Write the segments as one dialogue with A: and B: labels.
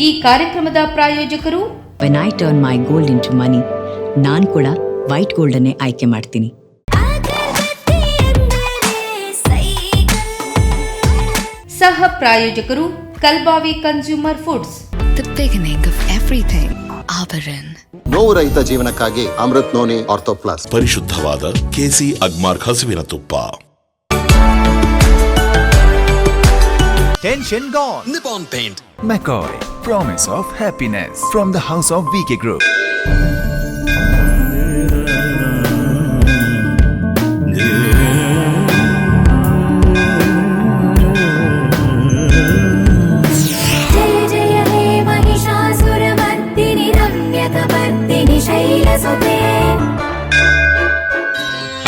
A: ಈ ಕಾರ್ಯಕ್ರಮದ ಪ್ರಾಯೋಜಕರು
B: when I turn my gold into money ನಾನು ಕೂಡ ವೈಟ್ ಗೋಲ್ಡ್ ಅನ್ನೇ ಆಯ್ಕೆ ಮಾಡ್ತೀನಿ
A: ಸಹ ಪ್ರಾಯೋಜಕರು Kalbavi consumer foods
C: The beginning of everything. Abaran.
D: ನೋವು ರಹಿತ ಜೀವನಕ್ಕಾಗಿ ಅಮೃತ್ ನೋನಿ ಆರ್ಥೋಪ್ಲಾಸ್
E: ಪರಿಶುದ್ಧವಾದ ಕೆಸಿ ಅಗ್ಮಾರ್ಕ್ ಹಸುವಿನ ತುಪ್ಪ
F: tension gone
G: Nippon paint
F: McCoy promise of happiness from the house of VK group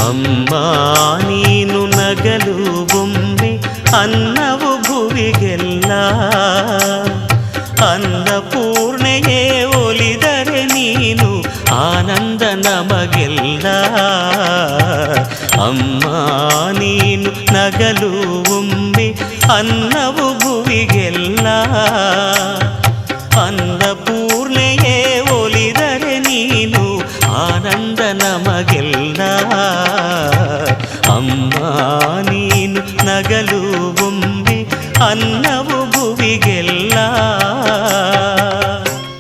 H: అమ్మా నీను నగలు బొమ్మి అన్నా
I: ಅಮ್ಮ, ನೀನು ನಗಲು ಉಂಬಿ ಅನ್ನವು ಭುವಿಗೆಲ್ಲ. ಅನ್ನಪೂರ್ಣೆಯೇ ಒಲಿದರೆ ನೀನು ಆನಂದ ನಮಗೆಲ್ಲ. ಅಮ್ಮ, ನೀನು ನಗಲು ಉಂಬಿ ಅನ್ನವು ಭುವಿಗೆಲ್ಲ.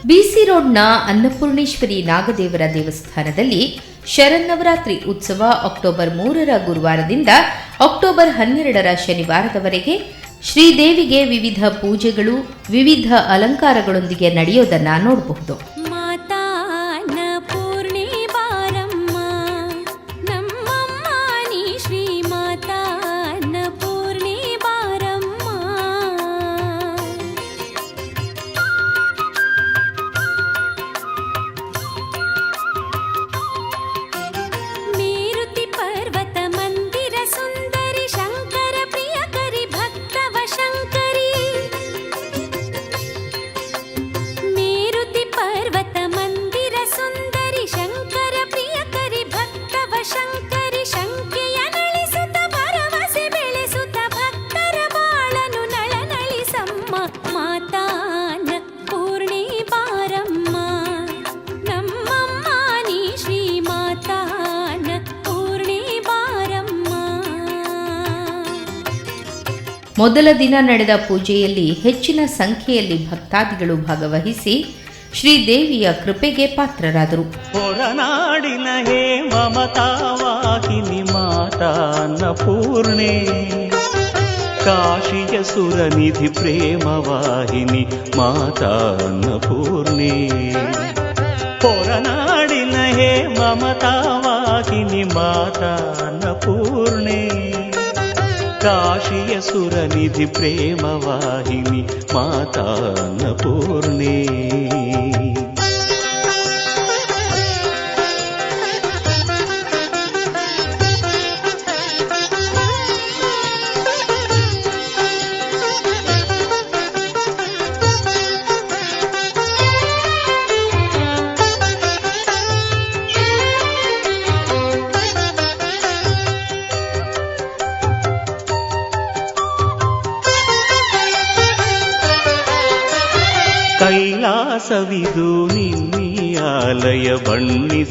A: ಬಿಸಿ ರೋಡ್ನ ಅನ್ನಪೂರ್ಣೇಶ್ವರಿ ನಾಗದೇವರ ದೇವಸ್ಥಾನದಲ್ಲಿ ಶರನ್ನವರಾತ್ರಿ ಉತ್ಸವ ಅಕ್ಟೋಬರ್ ಮೂರರ ಗುರುವಾರದಿಂದ ಅಕ್ಟೋಬರ್ ಹನ್ನೆರಡರ ಶನಿವಾರದವರೆಗೆ ಶ್ರೀದೇವಿಗೆ ವಿವಿಧ ಪೂಜೆಗಳು, ವಿವಿಧ ಅಲಂಕಾರಗಳೊಂದಿಗೆ ನಡೆಯೋದನ್ನ ನೋಡಬಹುದು. ಮೊದಲ ದಿನ ನಡೆದ ಪೂಜೆಯಲ್ಲಿ ಹೆಚ್ಚಿನ ಸಂಖ್ಯೆಯಲ್ಲಿ ಭಕ್ತಾದಿಗಳು ಭಾಗವಹಿಸಿ ಶ್ರೀದೇವಿಯ ಕೃಪೆಗೆ ಪಾತ್ರರಾದರು.
I: ಹೊರನಾಡಿನ ಹೇ ಮಮತಾವಾಹಿನಿ ಮಾತಾನ ಪೂರ್ಣೆ ಕಾಶಿಯ ಸುರನಿಧಿ ಪ್ರೇಮವಾಹಿನಿ ಮಾತಾನ್ನ ಪೂರ್ಣೆ ಹೊರನಾಡಿನ ಹೇ ಮಮತಾವಾಹಿನಿ ಮಾತಾನ ಪೂರ್ಣೆ ಕಾಶಿಯ ಸುರನಿಧಿ ಪ್ರೇಮವಾಹಿನಿ ಮಾತಾನ್ನ ಪೂರ್ಣೆ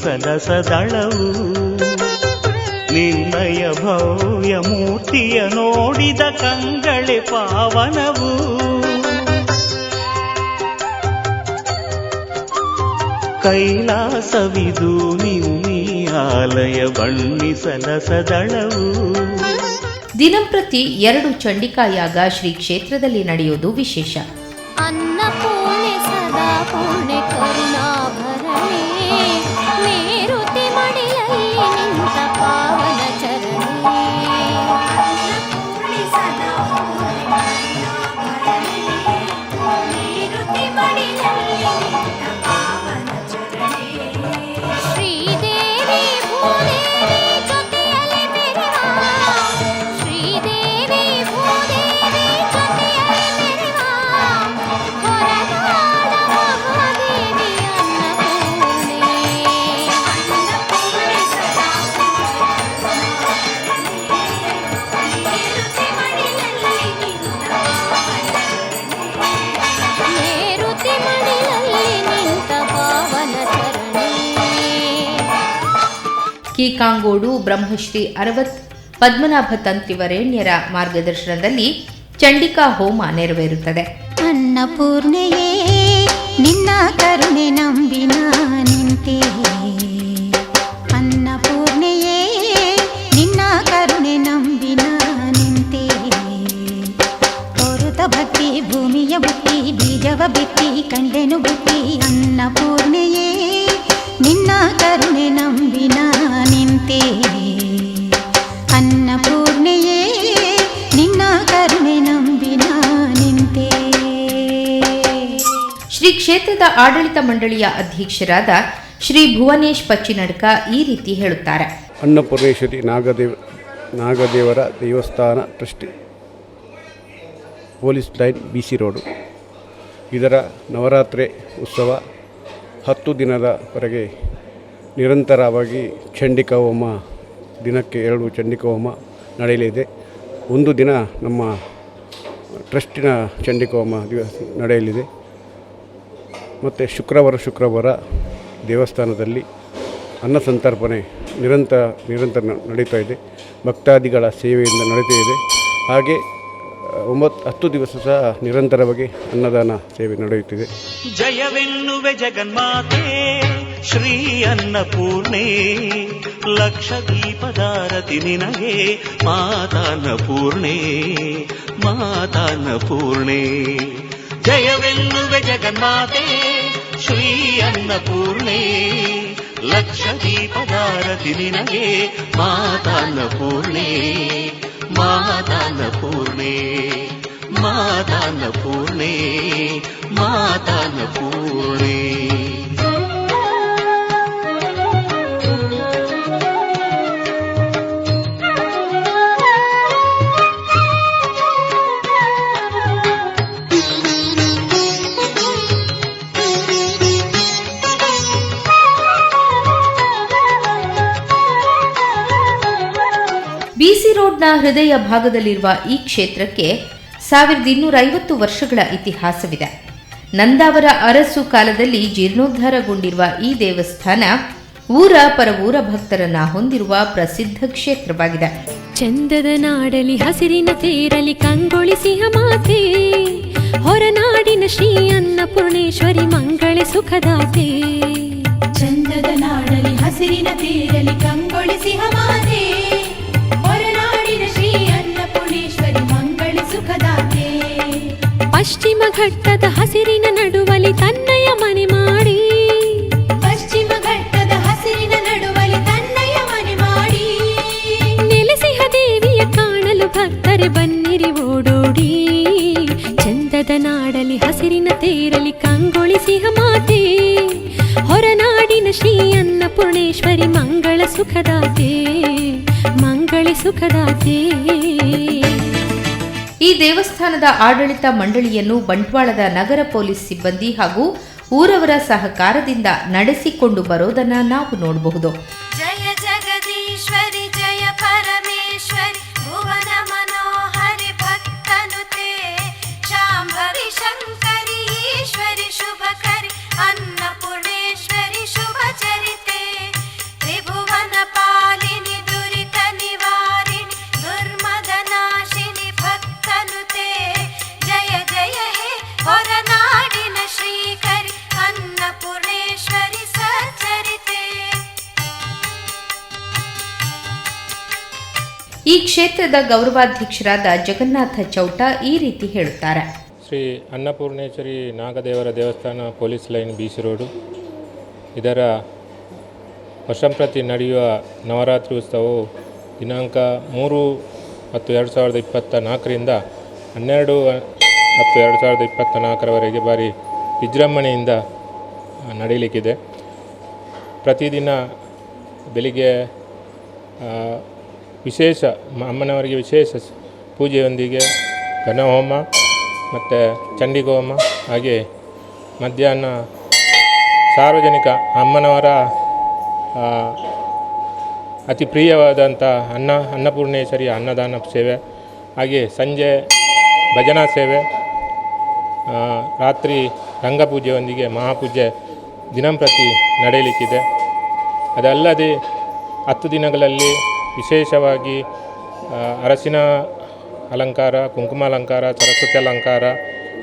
I: ಬಣ್ಣಿಸದ ಸದಳವು ನಿನ್ನಯ ಭವ್ಯ ಮೂರ್ತಿಯ ನೋಡಿದ ಕಂಗಳೆ ಪಾವನವು. ಕೈಲಾಸವಿದು ನಿನ್ನಿ ಆಲಯ ಬಣ್ಣಿಸಲಸದಳವು
A: ದಿನಂಪ್ರತಿ ಎರಡು ಚಂಡಿಕಾಯಾಗ ಶ್ರೀ ಕ್ಷೇತ್ರದಲ್ಲಿ ನಡೆಯೋದು ವಿಶೇಷ.
H: ಅನ್ನಪೂರ್ಣೆ ಸದಾ ಪೂರ್ಣೆ
A: ಕೀಕಾಂಗೋಡು ಬ್ರಹ್ಮಶ್ರೀ ಅರವತ್, ಪದ್ಮನಾಭ ತಂತ್ರಿವರೇಣ್ಯರ ಮಾರ್ಗದರ್ಶನದಲ್ಲಿ ಚಂಡಿಕಾ ಹೋಮ ನೆರವೇರುತ್ತದೆ.
J: ಅನ್ನಪೂರ್ಣೆಯೇ ನಿನ್ನ ಕರುಣೆ ನಂಬಿನ ನಿಂತೆ. ಅನ್ನಪೂರ್ಣೆಯೇ ನಿನ್ನ ಕರುಣೆ ನಂಬಿನ ನಿಂತೆ. ಹೊರತ ಭಕ್ತಿ, ಭೂಮಿಯ ಬುತ್ತಿ ಬೀಜವ ಬಿತ್ತಿ, ಕಂಡೆನು ಬುತ್ತಿ ಅನ್ನಪೂರ್ಣೆಯೇ ನಿನ್ನ ಕರುಣೆ ನಂಬಿನ ನಿಂತೆ ಅನ್ನಪೂರ್ಣೆಯೇ ನಿನ್ನ ಕರುಣೆ ನಂಬಿನ ನಿಂತೆ.
A: ಶ್ರೀ ಕ್ಷೇತ್ರದ ಆಡಳಿತ ಮಂಡಳಿಯ ಅಧ್ಯಕ್ಷರಾದ ಶ್ರೀ ಭುವನೇಶ್ ಪಚ್ಚಿನಡ್ಕ ಈ ರೀತಿ ಹೇಳುತ್ತಾರೆ.
K: ಅನ್ನಪೂರ್ಣೇಶ್ವರಿ ನಾಗದೇವ ನಾಗದೇವರ ದೇವಸ್ಥಾನ trustee police line B C road. ಇದರ ನವರಾತ್ರಿ ಉತ್ಸವ ಹತ್ತು ದಿನದವರೆಗೆ ನಿರಂತರವಾಗಿ ಚಂಡಿಕ ಹೋಮ ದಿನಕ್ಕೆ ಎರಡು ಚಂಡಿಕ ಹೋಮ ನಡೆಯಲಿದೆ. ಒಂದು ದಿನ ನಮ್ಮ ಟ್ರಸ್ಟಿನ ಚಂಡಿಕ ಹೋಮ ದಿವಸ ನಡೆಯಲಿದೆ. ಮತ್ತು ಶುಕ್ರವಾರ ಶುಕ್ರವಾರ ದೇವಸ್ಥಾನದಲ್ಲಿ ಅನ್ನ ಸಂತರ್ಪಣೆ ನಿರಂತರ ನಿರಂತರ ನಡೀತಾ ಇದೆ. ಭಕ್ತಾದಿಗಳ ಸೇವೆಯಿಂದ ನಡೀತಾ ಇದೆ. ಹಾಗೆ ಒಂಬತ್ತು ಹತ್ತು ದಿವಸ ಸಹ ನಿರಂತರವಾಗಿ ಅನ್ನದಾನ ಸೇವೆ ನಡೆಯುತ್ತಿದೆ.
I: ಜಯವೆನ್ನುವೆ ಜಗನ್ಮಾತೆ. ಶ್ರೀ ಅನ್ನಪೂರ್ಣೆ ಲಕ್ಷ ದೀಪದಾರತಿ ನಿನಗೆ ಮಾತಾನ್ನಪೂರ್ಣೆ ಮಾತಾನ್ನಪೂರ್ಣೆ ಜಯವೆನ್ನುವೆ ಜಗನ್ಮಾತೆ ಶ್ರೀ ಅನ್ನಪೂರ್ಣೆ ಲಕ್ಷ ದೀಪದಾರತಿ ನಿನಗೆ ಮಾತಾನ್ನಪೂರ್ಣೆ ಮಾತಾನ್ನಪೂರ್ಣೆ ಮಾತಾನ್ನಪೂರ್ಣೆ ಮಾತಾನ್ನಪೂರ್ಣೆ
A: ಹೃದಯ ಭಾಗದಲ್ಲಿರುವ ಈ ಕ್ಷೇತ್ರಕ್ಕೆ ಸಾವಿರದ ಇನ್ನೂರ ಐವತ್ತು ವರ್ಷಗಳ ಇತಿಹಾಸವಿದೆ. ನಂದಾವರ ಅರಸು ಕಾಲದಲ್ಲಿ ಜೀರ್ಣೋದ್ಧಾರಗೊಂಡಿರುವ ಈ ದೇವಸ್ಥಾನ ಊರ ಪರವೂರ ಭಕ್ತರನ್ನ ಹೊಂದಿರುವ ಪ್ರಸಿದ್ಧ ಕ್ಷೇತ್ರವಾಗಿದೆ.
L: ಚಂದದ ನಾಡಲಿ ಹಸಿರಿನ ತೇರಲಿ ಕಂಗೊಳಿಸಿಹ ಮಾತೆ ಹೊರನಾಡಿನ ಶ್ರೀ ಅನ್ನಪೂರ್ಣೇಶ್ವರಿ ಮಂಗಳೆ ಸುಖದಾತೆ.
M: ಚಂದದ ನಾಡಲಿ ಹಸಿರಿನ ತೀರಲಿ ಕಂಗೊಳಿ ಸಿಂಹ ಹೊರನಾಡಿನ
L: ಘಟ್ಟದ ಹಸಿರಿನ ನಡುವಲಿ ತನ್ನಯ ಮನೆ ಮಾಡಿ.
M: ಪಶ್ಚಿಮ ಘಟ್ಟದ ಹಸಿರಿನ ನಡುವಲಿ ತನ್ನಯ ಮನೆ ಮಾಡಿ.
L: ನೆಲೆಸಿಹ ದೇವಿಯ ಕಾಣಲು ಭಕ್ತರೆ ಬನ್ನಿರಿ ಓಡೋಡಿ. ಚಂದದ ನಾಡಲಿ ಹಸಿರಿನ ತೇರಲಿ ಕಂಗೊಳಿಸಿಹ ಮಾತೆ. ಹೊರನಾಡಿನ ಶ್ರೀ ಅನ್ನಪೂರ್ಣೇಶ್ವರಿ ಮಂಗಳ ಸುಖದಾತೆ. ಮಂಗಳ ಸುಖದಾತೆ.
A: ದೇವಸ್ಥಾನದ ಆಡಳಿತ ಮಂಡಳಿಯನ್ನು ಬಂಟ್ವಾಳದ ನಗರ ಪೊಲೀಸ್ ಸಿಬ್ಬಂದಿ ಹಾಗೂ ಊರವರ ಸಹಕಾರದಿಂದ ನಡೆಸಿಕೊಂಡು ಬರೋದನ್ನ ನಾವು ನೋಡಬಹುದು. ಕ್ಷೇತ್ರದ ಗೌರವಾಧ್ಯಕ್ಷರಾದ ಜಗನ್ನಾಥ ಚೌಟ ಈ ರೀತಿ ಹೇಳುತ್ತಾರೆ.
N: ಶ್ರೀ ಅನ್ನಪೂರ್ಣೇಶ್ವರಿ ನಾಗದೇವರ ದೇವಸ್ಥಾನ police line B C road. ಇದರ ವರ್ಷಂಪ್ರತಿ ನಡೆಯುವ ನವರಾತ್ರಿ ಉತ್ಸವವು ದಿನಾಂಕ ಮೂರು ಮತ್ತು ಎರಡು ಸಾವಿರದ ಇಪ್ಪತ್ತ ನಾಲ್ಕರಿಂದ ಹನ್ನೆರಡು ಮತ್ತು ಎರಡು ಸಾವಿರದ ಇಪ್ಪತ್ತ ನಾಲ್ಕರವರೆಗೆ ಬಾರಿ ವಿಜೃಂಭಣೆಯಿಂದ ನಡೀಲಿಕ್ಕಿದೆ ಪ್ರತಿದಿನ ಬೆಳಿಗ್ಗೆ ವಿಶೇಷ ಅಮ್ಮನವರಿಗೆ ವಿಶೇಷ ಪೂಜೆಯೊಂದಿಗೆ ಘನಹೋಮ ಮತ್ತು ಚಂಡಿಗೋಮ ಹಾಗೆ ಮಧ್ಯಾಹ್ನ ಸಾರ್ವಜನಿಕ ಅಮ್ಮನವರ ಅತಿ ಪ್ರಿಯವಾದಂಥ ಅನ್ನ, ಅನ್ನಪೂರ್ಣೇಶ್ವರಿಯ ಅನ್ನದಾನ ಸೇವೆ, ಹಾಗೆ ಸಂಜೆ ಭಜನಾ ಸೇವೆ ರಾತ್ರಿ ರಂಗಪೂಜೆಯೊಂದಿಗೆ ಮಹಾಪೂಜೆ ದಿನಂಪ್ರತಿ ನಡೆಯಲಿಕ್ಕಿದೆ. ಅದಲ್ಲದೆ ಹತ್ತು ದಿನಗಳಲ್ಲಿ ವಿಶೇಷವಾಗಿ ಅರಸಿನ ಅಲಂಕಾರ ಕುಂಕುಮ ಅಲಂಕಾರ ಸರಸ್ವತಿ ಅಲಂಕಾರ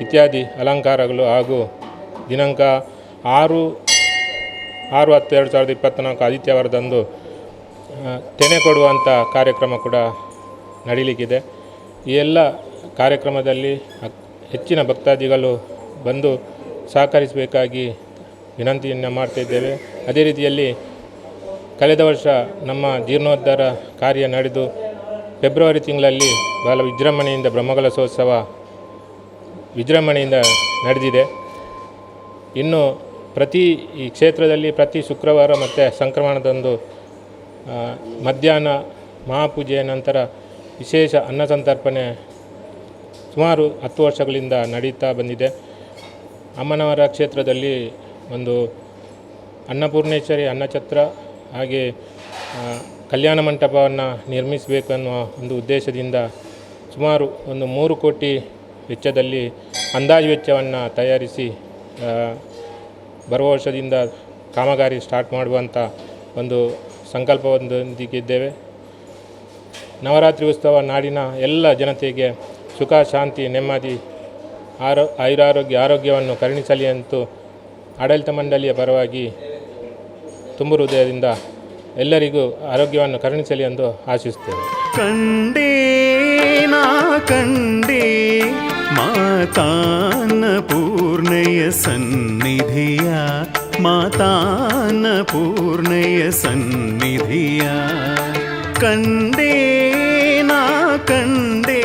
N: ಇತ್ಯಾದಿ ಅಲಂಕಾರಗಳು ಹಾಗೂ ದಿನಾಂಕ ಆರು ಆರು ಹತ್ತು ಎರಡು ಸಾವಿರದ ಇಪ್ಪತ್ತ್ನಾಲ್ಕು ಆದಿತ್ಯವಾರದಂದು ತೆನೆ ಕೊಡುವಂಥ ಕಾರ್ಯಕ್ರಮ ಕೂಡ ನಡೀಲಿಕ್ಕಿದೆ. ಈ ಎಲ್ಲ ಕಾರ್ಯಕ್ರಮದಲ್ಲಿ ಹೆಚ್ಚಿನ ಭಕ್ತಾದಿಗಳು ಬಂದು ಸಹಕರಿಸಬೇಕಾಗಿ ವಿನಂತಿಯನ್ನು ಮಾಡ್ತಾಯಿದ್ದೇವೆ ಅದೇ ರೀತಿಯಲ್ಲಿ ಕಳೆದ ವರ್ಷ ನಮ್ಮ ಜೀರ್ಣೋದ್ಧಾರ ಕಾರ್ಯ ನಡೆದು ಫೆಬ್ರವರಿ ತಿಂಗಳಲ್ಲಿ ಬಹಳ ವಿಜೃಂಭಣೆಯಿಂದ ಬ್ರಹ್ಮಕಲಶೋತ್ಸವ ವಿಜೃಂಭಣೆಯಿಂದ ನಡೆದಿದೆ. ಇನ್ನು ಪ್ರತಿ ಈ ಕ್ಷೇತ್ರದಲ್ಲಿ ಪ್ರತಿ ಶುಕ್ರವಾರ ಮತ್ತು ಸಂಕ್ರಮಣದಂದು ಮಧ್ಯಾಹ್ನ ಮಹಾಪೂಜೆಯ ನಂತರ ವಿಶೇಷ ಅನ್ನ ಸಂತರ್ಪಣೆ ಸುಮಾರು ಹತ್ತು ವರ್ಷಗಳಿಂದ ನಡೀತಾ ಬಂದಿದೆ. ಅಮ್ಮನವರ ಕ್ಷೇತ್ರದಲ್ಲಿ ಒಂದು ಅನ್ನಪೂರ್ಣೇಶ್ವರಿ ಅನ್ನಛತ್ರ ಹಾಗೆ ಕಲ್ಯಾಣ ಮಂಟಪವನ್ನು ನಿರ್ಮಿಸಬೇಕು ಅನ್ನುವ ಒಂದು ಉದ್ದೇಶದಿಂದ ಸುಮಾರು ಒಂದು ಮೂರು ಕೋಟಿ ವೆಚ್ಚದಲ್ಲಿ ಅಂದಾಜು ವೆಚ್ಚವನ್ನು ತಯಾರಿಸಿ ಬರುವ ವರ್ಷದಿಂದ ಕಾಮಗಾರಿ ಸ್ಟಾರ್ಟ್ ಮಾಡುವಂಥ ಒಂದು ಸಂಕಲ್ಪವೊಂದಿಗಿದ್ದೇವೆ ನವರಾತ್ರಿ ಉತ್ಸವ ನಾಡಿನ ಎಲ್ಲ ಜನತೆಗೆ ಸುಖ, ಶಾಂತಿ, ನೆಮ್ಮದಿ, ಆರೋ, ಆಯುರಾರೋಗ್ಯ, ಆರೋಗ್ಯವನ್ನು ಕರುಣಿಸಲಿ ಅಂತೂ ಆಡಳಿತ ಮಂಡಳಿಯ ಪರವಾಗಿ ತುಂಬು ಹೃದಯದಿಂದ ಎಲ್ಲರಿಗೂ ಆರೋಗ್ಯವನ್ನು ಕರುಣಿಸಲಿ ಎಂದು ಆಶಿಸುತ್ತೇವೆ
O: ಕಂಡೇ ನಾ ಕಂಡೇ ಮಾತಾನ ಪೂರ್ಣಯ ಸನ್ನಿಧಿಯ, ಮಾತಾನ ಪೂರ್ಣಯ ಸನ್ನಿಧಿಯ. ಕಂಡೇ ನಾ ಕಂಡೇ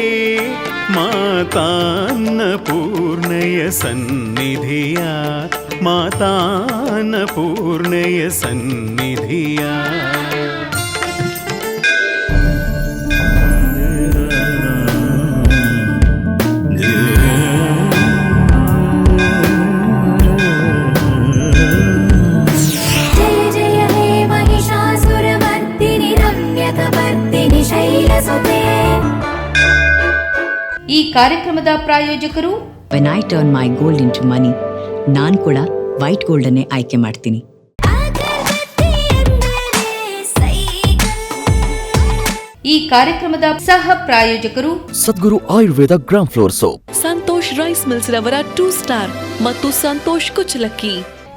O: ಮಾತಾನ ಪೂರ್ಣಯ ಸನ್ನಿಧಿಯ ಮಾತಾನ ಪೂರ್ಣಯ ಸನ್ನಿಧಿಯ
F: जय जय हे महिषासुरमर्दिनि रम्यकवर्दिनि शैलसुते
A: ಈ ಕಾರ್ಯಕ್ರಮದ ಪ್ರಾಯೋಜಕರು
B: when I turn my gold into money ನಾನು ಕೂಡ ವೈಟ್ ಗೋಲ್ಡನ್ನೇ ಆಯ್ಕೆ ಮಾಡ್ತೀನಿ.
A: ಈ ಕಾರ್ಯಕ್ರಮದ ಸಹ ಪ್ರಾಯೋಜಕರು
H: Sadguru Ayurveda gram flour soap.
L: Santosh rice mills ರವರ ಟೂ ಸ್ಟಾರ್ ಮತ್ತು ಸಂತೋಷ್ ಕುಚಲಕ್ಕಿ.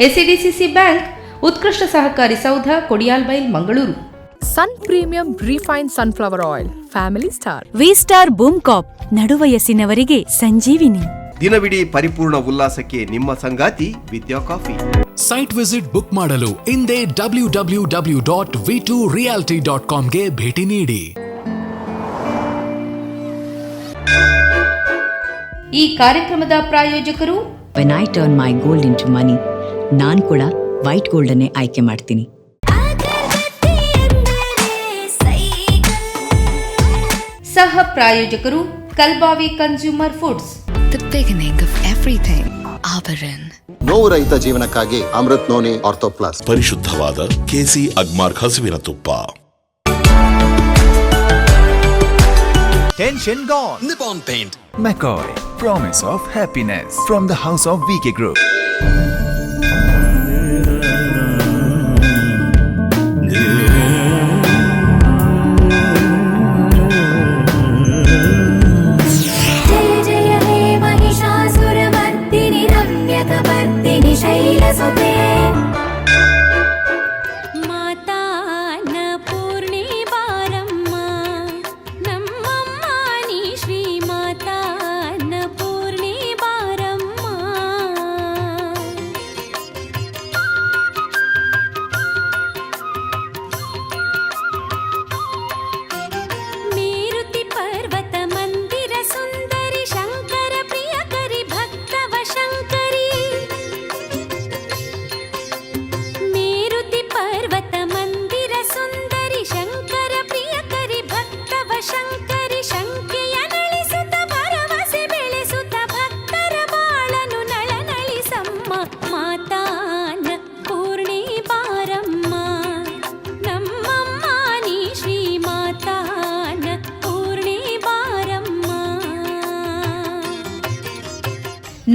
A: ಎಸ್ಸಿಡಿಸಿಸಿ ಬ್ಯಾಂಕ್ ಉತ್ಕೃಷ್ಟ ಸಹಕಾರಿ ಸೌಧ Kodialbail Mangaluru.
L: Sun premium refine sunflower oil family star
J: V star boom cop ನಡುವಯಸ್ಸಿನವರಿಗೆ ಸಂಜೀವಿನಿ.
P: ದಿನವಿಡೀ ಪರಿಪೂರ್ಣ ಉಲ್ಲಾಸಕ್ಕೆ ನಿಮ್ಮ ಸಂಗಾತಿ Vidya coffee.
H: Site visit book ಮಾಡಲು ಇಂದೇ W W W dot V two reality dot ಕಾಮ್ಗೆ ಭೇಟಿ ನೀಡಿ.
A: ಈ ಕಾರ್ಯಕ್ರಮದ ಪ್ರಾಯೋಜಕರು
B: when I turn my gold into money ನಾನು ಕೂಡ ವೈಟ್ ಗೋಲ್ಡನ್ನೇ ಆಯ್ಕೆ ಮಾಡ್ತೀನಿ.
A: ಸಹ ಪ್ರಾಯೋಜಕರು Kalbavi consumer foods
C: The beginning of everything. Abaran.
D: ನೋವು ರಹಿತ ಜೀವನಕ್ಕಾಗಿ ಅಮೃತ್ ನೋನಿ ಆರ್ಥೋ ಪ್ಲಸ್
E: ಪರಿಶುದ್ಧವಾದ ಕೆಸಿ ಅಗ್ಮಾರ್ಕ್ ಹಸುವಿನ ತುಪ್ಪ
H: Tension gone. Nippon Paint. McCoy. Promise of happiness from the house of VK Group.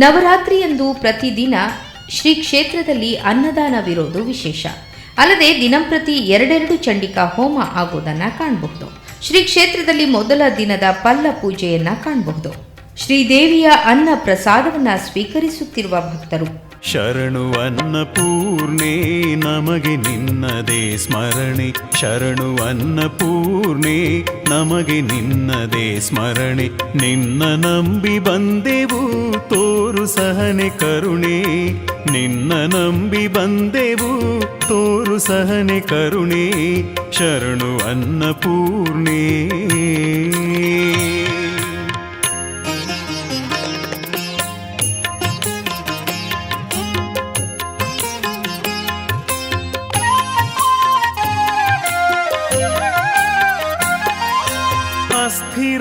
A: ನವರಾತ್ರಿಯಂದು ಪ್ರತಿದಿನ ಶ್ರೀ ಕ್ಷೇತ್ರದಲ್ಲಿ ಅನ್ನದಾನವಿರೋದು ವಿಶೇಷ. ಅಲ್ಲದೆ ದಿನಂಪ್ರತಿ ಎರಡೆರಡು ಚಂಡಿಕಾ ಹೋಮ ಆಗುವುದನ್ನು ಕಾಣಬಹುದು. ಶ್ರೀ ಕ್ಷೇತ್ರದಲ್ಲಿ ಮೊದಲ ದಿನದ ಪಲ್ಲ ಪೂಜೆಯನ್ನ ಕಾಣಬಹುದು. ಶ್ರೀದೇವಿಯ ಅನ್ನ ಪ್ರಸಾದವನ್ನ ಸ್ವೀಕರಿಸುತ್ತಿರುವ ಭಕ್ತರು
O: ಶರಣು ಪೂರ್ಣೇ ನಮಗೆ ನಿನ್ನದೇ ಸ್ಮರಣೆ. ಶರಣುವನ್ನ ಪೂರ್ಣೇ ನಮಗೆ ನಿನ್ನದೇ ಸ್ಮರಣೆ. ನಿನ್ನ ನಂಬಿ ಬಂದೆವು ತೋರು ಸಹನೆ ಕರುಣೆ. ನಿನ್ನ ನಂಬಿ ಬಂದೆವು ತೋರು ಸಹನೆ ಕರುಣೆ. ಶರಣು ಅನ್ನಪೂರ್ಣೆ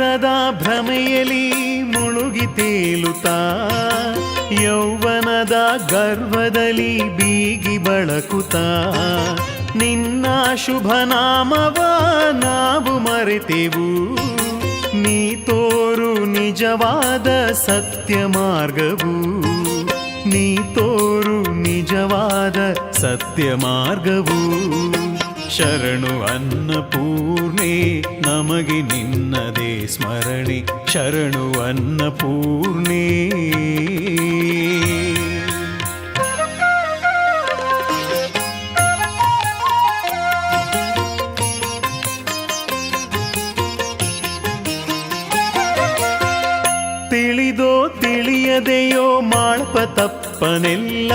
O: ಅಸ್ಥಿರದ ಭ್ರಮೆಯಲ್ಲಿ ಮುಳುಗಿ ತೇಲುತ್ತಾ, ಯೌವನದ ಗರ್ವದಲ್ಲಿ ಬೀಗಿ ಬಳಕುತ ನಿನ್ನ ಶುಭ ನಾಮವ ನಾವು ಮರೆತೆವು. ನೀ ತೋರು ನಿಜವಾದ ಸತ್ಯ ಮಾರ್ಗವು. ನೀ ತೋರು ನಿಜವಾದ ಸತ್ಯ ಮಾರ್ಗವು. ಶರಣು ಅನ್ನಪೂರ್ಣೆ ನಮಗೆ ನಿನ್ನದೇ ಸ್ಮರಣೆ. ಶರಣು ಅನ್ನಪೂರ್ಣೆ. ತಿಳಿದೋ ತಿಳಿಯದೆಯೋ ಮಾಳ್ಪ ತಪ್ಪನೆಲ್ಲ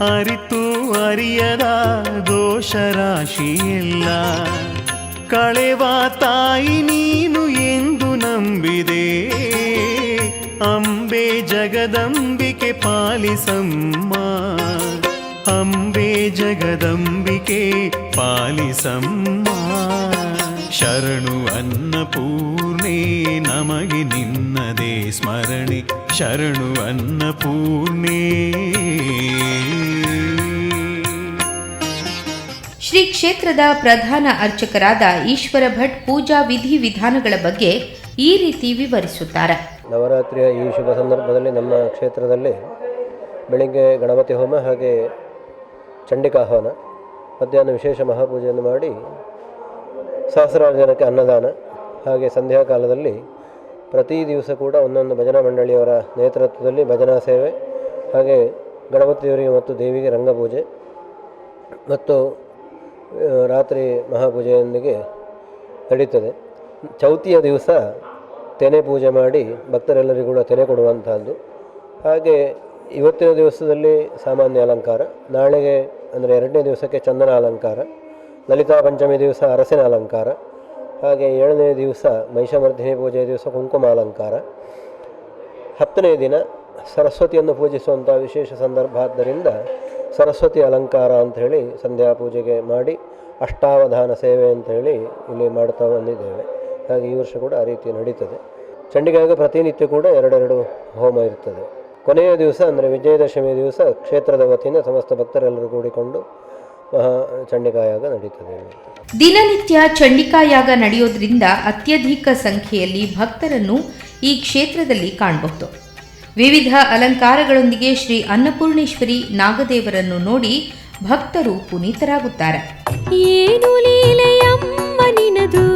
O: ಅರಿತು ಅರಿಯದ ದೋಷ ರಾಶಿಯಿಲ್ಲ ಕಳೆವ ತಾಯಿ ನೀನು ಎಂದು ನಂಬಿದೆ. ಅಂಬೆ ಜಗದಂಬಿಕೆ ಪಾಲಿಸಮ್ಮ. ಅಂಬೆ ಜಗದಂಬಿಕೆ ಪಾಲಿಸಮ್ಮ. ಶರಣು ಅನ್ನಪೂರ್ಣೆ ನಮಗೆ ನಿನ್ನದೇ ಸ್ಮರಣೆ. ಶರಣು ಅನ್ನಪೂರ್ಣೆ.
A: ಶ್ರೀ ಕ್ಷೇತ್ರದ ಪ್ರಧಾನ ಅರ್ಚಕರಾದ ಈಶ್ವರ ಭಟ್ ಪೂಜಾ ವಿಧಿ ವಿಧಾನಗಳ ಬಗ್ಗೆ ಈ ರೀತಿ ವಿವರಿಸುತ್ತಾರೆ.
Q: ನವರಾತ್ರಿಯ ಈ ಶುಭ ಸಂದರ್ಭದಲ್ಲಿ ನಮ್ಮ ಕ್ಷೇತ್ರದಲ್ಲಿ ಬೆಳಿಗ್ಗೆ ಗಣಪತಿ ಹೋಮ ಹಾಗೆ ಚಂಡಿಕಾಹವನ ಮಧ್ಯಾಹ್ನ ವಿಶೇಷ ಮಹಾಪೂಜೆಯನ್ನು ಮಾಡಿ ಸಹಸ್ರಾರು ಜನಕ್ಕೆ ಅನ್ನದಾನ. ಹಾಗೆ ಸಂಧ್ಯಾಕಾಲದಲ್ಲಿ ಪ್ರತಿ ದಿವಸ ಕೂಡ ಒಂದೊಂದು ಭಜನಾ ಮಂಡಳಿಯವರ ನೇತೃತ್ವದಲ್ಲಿ ಭಜನಾ ಸೇವೆ, ಹಾಗೆ ಗಣಪತಿಯವರಿಗೆ ಮತ್ತು ದೇವಿಗೆ ರಂಗಪೂಜೆ ಮತ್ತು ರಾತ್ರಿ ಮಹಾಪೂಜೆಯೊಂದಿಗೆ ನಡೀತದೆ. ಚೌತಿಯ ದಿವಸ ತೆನೆ ಪೂಜೆ ಮಾಡಿ ಭಕ್ತರೆಲ್ಲರಿಗೂ ಕೂಡ ತೆನೆ ಕೊಡುವಂತಹದ್ದು. ಹಾಗೆ ಇವತ್ತಿನ ದಿವಸದಲ್ಲಿ ಸಾಮಾನ್ಯ ಅಲಂಕಾರ, ನಾಳೆಗೆ ಅಂದರೆ ಎರಡನೇ ದಿವಸಕ್ಕೆ ಚಂದನ ಅಲಂಕಾರ. ಲಲಿತಾ ಪಂಚಮಿ ದಿವಸ ಅರಸಿನ ಅಲಂಕಾರ ಹಾಗೆ ಏಳನೇ ದಿವಸ ಮಹಿಷಮರ್ಧಿನಿ ಪೂಜೆಯ ದಿವಸ ಕುಂಕುಮ ಅಲಂಕಾರ ಹತ್ತನೇ ದಿನ ಸರಸ್ವತಿಯನ್ನು ಪೂಜಿಸುವಂಥ ವಿಶೇಷ ಸಂದರ್ಭ ಆದ್ದರಿಂದ ಸರಸ್ವತಿ ಅಲಂಕಾರ ಅಂಥೇಳಿ ಸಂಧ್ಯಾ ಪೂಜೆಗೆ ಮಾಡಿ ಅಷ್ಟಾವಧಾನ ಸೇವೆ ಅಂಥೇಳಿ ಇಲ್ಲಿ ಮಾಡ್ತಾ ಬಂದಿದ್ದೇವೆ. ಹಾಗೆ ಈ ವರ್ಷ ಕೂಡ ಆ ರೀತಿ ನಡೀತದೆ. ಚಂಡಿಗಾಗ ಪ್ರತಿನಿತ್ಯ ಕೂಡ ಎರಡೆರಡು ಹೋಮ ಇರ್ತದೆ. ಕೊನೆಯ ದಿವಸ ಅಂದರೆ ವಿಜಯದಶಮಿ ದಿವಸ ಕ್ಷೇತ್ರದ ವತಿಯಿಂದ ಸಮಸ್ತ ಭಕ್ತರೆಲ್ಲರೂ ಕೂಡಿಕೊಂಡು ಮಹಾ ಚಂಡಿಕಾಯಾಗ ನಡೀತದೆ.
A: ದಿನನಿತ್ಯ ಚಂಡಿಕಾಯಾಗ ನಡೆಯೋದ್ರಿಂದ ಅತ್ಯಧಿಕ ಸಂಖ್ಯೆಯಲ್ಲಿ ಭಕ್ತರನ್ನು ಈ ಕ್ಷೇತ್ರದಲ್ಲಿ ಕಾಣಬಹುದು. ವಿವಿಧ ಅಲಂಕಾರಗಳೊಂದಿಗೆ ಶ್ರೀ ಅನ್ನಪೂರ್ಣೇಶ್ವರಿ ನಾಗದೇವರನ್ನು ನೋಡಿ ಭಕ್ತರು ಪುನೀತರಾಗುತ್ತಾರೆ.
J: ಏನು ಲೀಲೆಯಮ್ಮ ನಿನದು?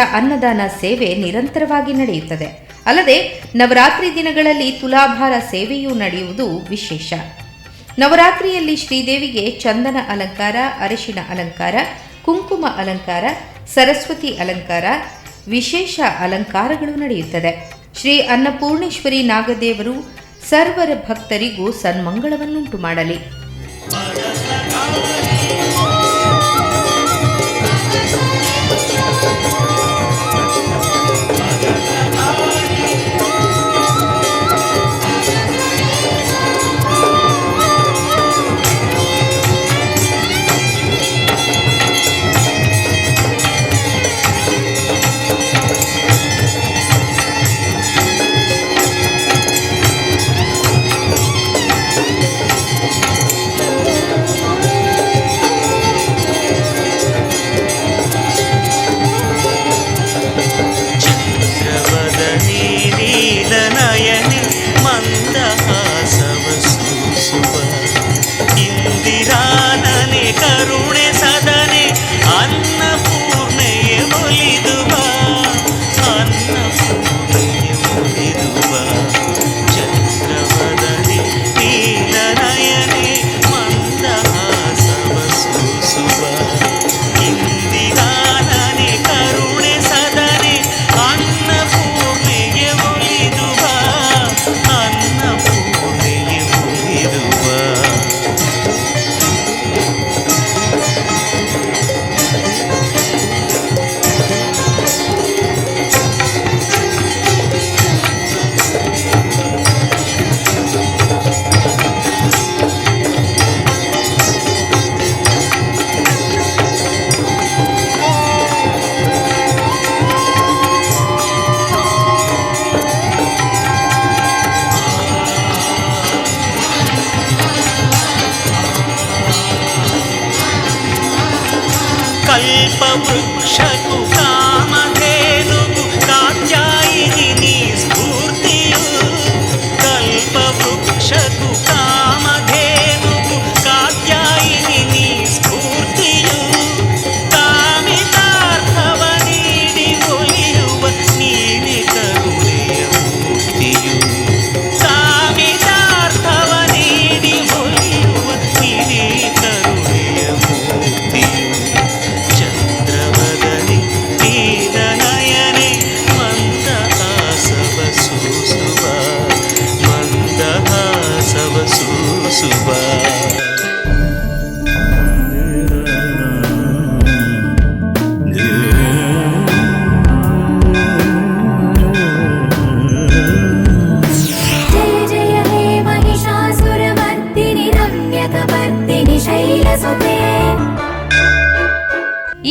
I: ಅನ್ನದಾನ ಸೇವೆ ನಿರಂತರವಾಗಿ ನಡೆಯುತ್ತದೆ. ಅಲ್ಲದೆ, ನವರಾತ್ರಿ ದಿನಗಳಲ್ಲಿ ತುಲಾಭಾರ ಸೇವೆಯೂ ನಡೆಯುವುದು ವಿಶೇಷ. ನವರಾತ್ರಿಯಲ್ಲಿ ಶ್ರೀದೇವಿಗೆ ಚಂದನ ಅಲಂಕಾರ, ಅರಿಶಿನ ಅಲಂಕಾರ, ಕುಂಕುಮ ಅಲಂಕಾರ, ಸರಸ್ವತಿ ಅಲಂಕಾರ, ವಿಶೇಷ ಅಲಂಕಾರಗಳು ನಡೆಯುತ್ತದೆ. ಶ್ರೀ ಅನ್ನಪೂರ್ಣೇಶ್ವರಿ ನಾಗದೇವರು ಸರ್ವರ ಭಕ್ತರಿಗೂ ಸನ್ಮಂಗಳವನ್ನುಂಟು ಮಾಡಲಿ.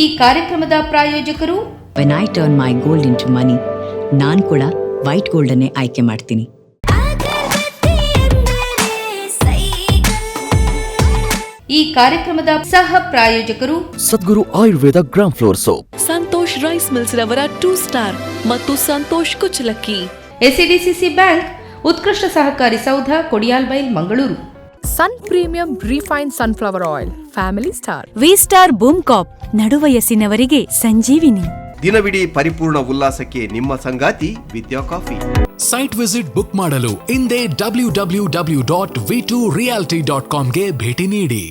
I: ಈ ಕಾರ್ಯಕ್ರಮದ ಪ್ರಾಯೋಜಕರು
B: when I turn my gold into money ನಾನು ಕೂಡ ವೈಟ್ ಗೋಲ್ಡನ್ನೇ ಆಯ್ಕೆ ಮಾಡ್ತೀನಿ.
I: ಈ ಕಾರ್ಯಕ್ರಮದ ಸಹ ಪ್ರಾಯೋಜಕರು
C: Sadguru Ayurveda gram flour soap.
R: Santosh rice mills ರವರ ಟೂ ಸ್ಟಾರ್ ಮತ್ತು ಸಂತೋಷ್ ಕುಚಲಕ್ಕಿ.
I: ಎಸ್ಇಡಿಸಿಸಿ ಬ್ಯಾಂಕ್ ಉತ್ಕೃಷ್ಟ ಸಹಕಾರಿ ಸೌಧ Kodialbail Mangaluru.
S: Sun premium refine sunflower oil family star
H: V star boom cop ನಡುವಯಸ್ಸಿನವರಿಗೆ ಸಂಜೀವಿನಿ.
P: ದಿನವಿಡೀ ಪರಿಪೂರ್ಣ ಉಲ್ಲಾಸಕ್ಕೆ ನಿಮ್ಮ ಸಂಗಾತಿ Vidya coffee.
T: Site visit book ಮಾಡಲು ಇಂದೇ W W W dot V two reality dot ಕಾಮ್ಗೆ ಭೇಟಿ ನೀಡಿ.